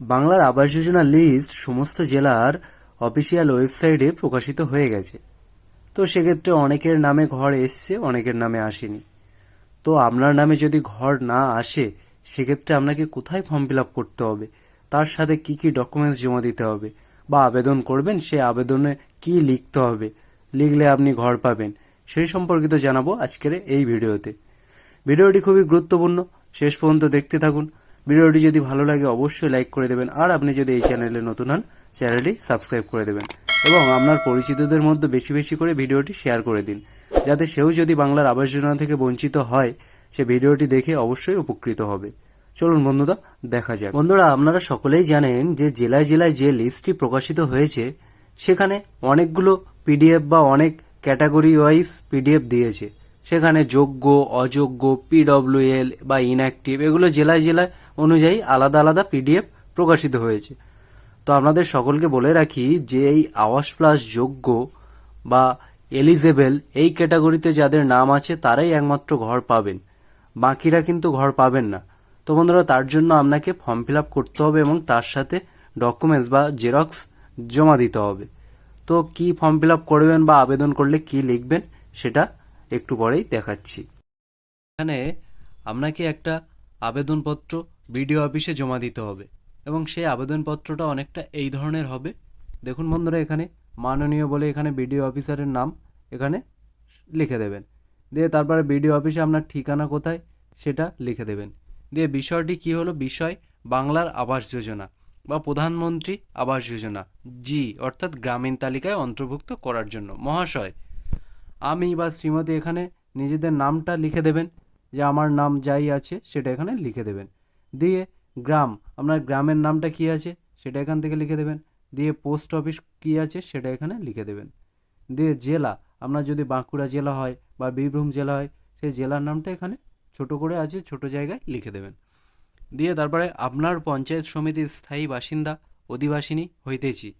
বাংলার আবাস যোজনা লিস্ট সমস্ত জেলার অফিসিয়াল ওয়েবসাইটে প্রকাশিত হয়ে গেছে। তো সেক্ষেত্রে অনেকের নামে ঘর এসছে, অনেকের নামে আসেনি। তো আপনার নামে যদি ঘর না আসে, সেক্ষেত্রে আপনাকে কোথায় ফর্ম ফিল আপ করতে হবে? তার সাথে কি কি ডকুমেন্টস জমা দিতে হবে? বা আবেদন করবেন সেই আবেদনে কি লিখতে হবে? লিখলে আপনি ঘর পাবেন। সেই সম্পর্কিত জানাব আজকের এই ভিডিওতে। ভিডিওটি খুবই গুরুত্বপূর্ণ। শেষ পর্যন্ত দেখতে থাকুন। ভিডিওটি যদি ভালো লাগে, অবশ্যই লাইক করে দেবেন। আর আপনি যদি এই চ্যানেলে নতুন হন, চ্যানেলটি সাবস্ক্রাইব করে দেবেন এবং আপনার পরিচিতদের মধ্যে বেশি বেশি করে ভিডিওটি শেয়ার করে দিন। যাতে সেও যদি বাংলার আবাস যোজনা থেকে বঞ্চিত হয়, সে ভিডিওটি দেখে অবশ্যই উপকৃত হবে। চলুন বন্ধুরা, দেখা যাক। বন্ধুরা, আপনারা সকলেই জানেন যে জেলায় জেলায় যে লিস্টটি প্রকাশিত হয়েছে, সেখানে অনেকগুলো পিডিএফ বা অনেক ক্যাটাগরি ওয়াইজ পিডিএফ দিয়েছে। সেখানে যোগ্য, অযোগ্য পিডব্লিউএল বা ইনঅ্যাক্টিভ, এগুলো জেলায় জেলায় অনুযায়ী আলাদা আলাদা পিডিএফ প্রকাশিত হয়েছে। তো আপনাদের সকলকে বলে রাখি যে এই আওয়াস প্লাস যোগ্য বা এলিজেবেল এই ক্যাটাগরিতে যাদের নাম আছে তারাই একমাত্র ঘর পাবেন। বাকিরা কিন্তু ঘর পাবেন না। তো বন্ধুরা, তার জন্য আপনাকে ফর্ম ফিল আপ করতে হবে এবং তার সাথে ডকুমেন্টস বা জেরক্স জমা দিতে হবে। তো কি ফর্ম ফিল আপ করবেন বা আবেদন করলে কি লিখবেন সেটা একটু পরেই দেখাচ্ছি। এখানে আপনাকে একটা আবেদনপত্র বিডিও অফিসে জমা দিতে হবে এবং সেই আবেদনপত্রটা অনেকটা এই ধরনের হবে। দেখুন বন্ধুরা এখানে মাননীয় বলে এখানে বিডিও অফিসারের নাম এখানে লিখে দেবেন। দিয়ে তারপরে বিডিও অফিসে আপনার ঠিকানা কোথায় সেটা লিখে দেবেন। দিয়ে বিষয়টি কি হলো? বিষয় বাংলার আবাস যোজনা বা প্রধানমন্ত্রী আবাস যোজনা, জি, অর্থাৎ গ্রামীণ তালিকায় অন্তর্ভুক্ত করার জন্য। মহাশয়, আমি বা শ্রীমতী এখানে নিজেদের নামটা লিখে দেবেন। যে আমার নাম যাই আছে সেটা এখানে লিখে দেবেন। দিয়ে গ্রাম। আপনার গ্রামের নামটা কি আছে সেটা এখান থেকে লিখে দেবেন। দিয়ে পোস্ট অফিস কি আছে সেটা এখানে লিখে দেবেন। দিয়ে জেলা, আপনার যদি বাঁকুড়া জেলা হয় বা বীরভূম জেলা হয়, সেই জেলার নামটা এখানে ছোট করে আছে, ছোট জায়গায় লিখে দেবেন। দিয়ে তারপরে আপনার পঞ্চায়েত সমিতির স্থায়ী বাসিন্দা, অধিবাসিনী হইতেছি।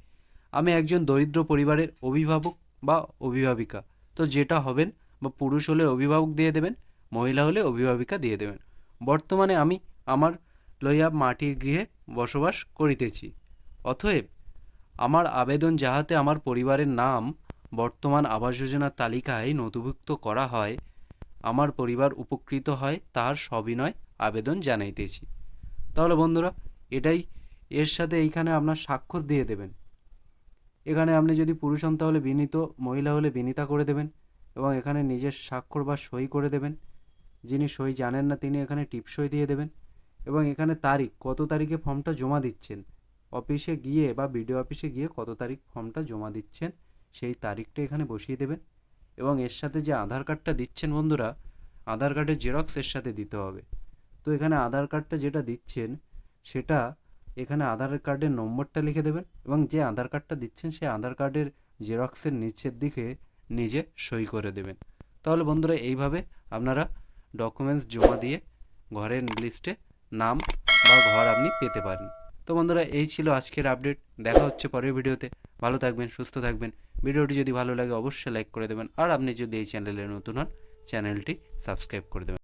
আমি একজন দরিদ্র পরিবারের অভিভাবক বা অভিভাবিকা। তো যেটা হবেন, বা পুরুষ হলে অভিভাবক দিয়ে দেবেন, মহিলা হলে অভিভাবিকা দিয়ে দেবেন। বর্তমানে আমি আমার লইয়া মাটির গৃহে বসবাস করিতেছি। অতএব আমার আবেদন যাহাতে আমার পরিবারের নাম বর্তমান আবাস যোজনার তালিকায় নথিভুক্ত করা হয়, আমার পরিবার উপকৃত হয় তার সবিনয় আবেদন জানাইতেছি। তাহলে বন্ধুরা, এটাই এর সাথে এইখানে আপনার স্বাক্ষর দিয়ে দেবেন। এখানে আপনি যদি পুরুষ হন তাহলে বিনীত, মহিলা হলে বিনীতা করে দেবেন এবং এখানে নিজের স্বাক্ষর বা সই করে দেবেন। যিনি সই জানেন না তিনি এখানে টিপসই দিয়ে দেবেন। এবং এখানে তারিখ, কত তারিখে ফর্মটা জমা দিচ্ছেন? অফিসে গিয়ে বা বিডিও অফিসে গিয়ে কত তারিখ ফর্মটা জমা দিচ্ছেন? সেই তারিখটা এখানে বসিয়ে দেবেন। এবং এর সাথে যে আধার কার্ডটা দিচ্ছেন বন্ধুরা, আধার কার্ডের জেরক্স এর সাথে দিতে হবে। তো এখানে আধার কার্ডটা যেটা দিচ্ছেন, সেটা এখানে আধার কার্ডের নম্বরটা লিখে দেবেন এবং যে আধার কার্ডটা দিচ্ছেন, সেই আধার কার্ডের জেরক্সের নিচের দিকে নিজে সই করে দেবেন। তাহলে বন্ধুরা, এইভাবে আপনারা ডকুমেন্টস জমা দিয়ে ঘরের লিস্টে নাম বা ঘর আপনি পেতে পারেন। তো বন্ধুরা, এই ছিল আজকের আপডেট দেখা হচ্ছে পরের ভিডিওতে। ভালো থাকবেন, সুস্থ থাকবেন। ভিডিওটি যদি ভালো লাগে, অবশ্যই লাইক করে দেবেন। আর আপনি যদি এই চ্যানেলে নতুন হন চ্যানেলটি সাবস্ক্রাইব করে দেবেন।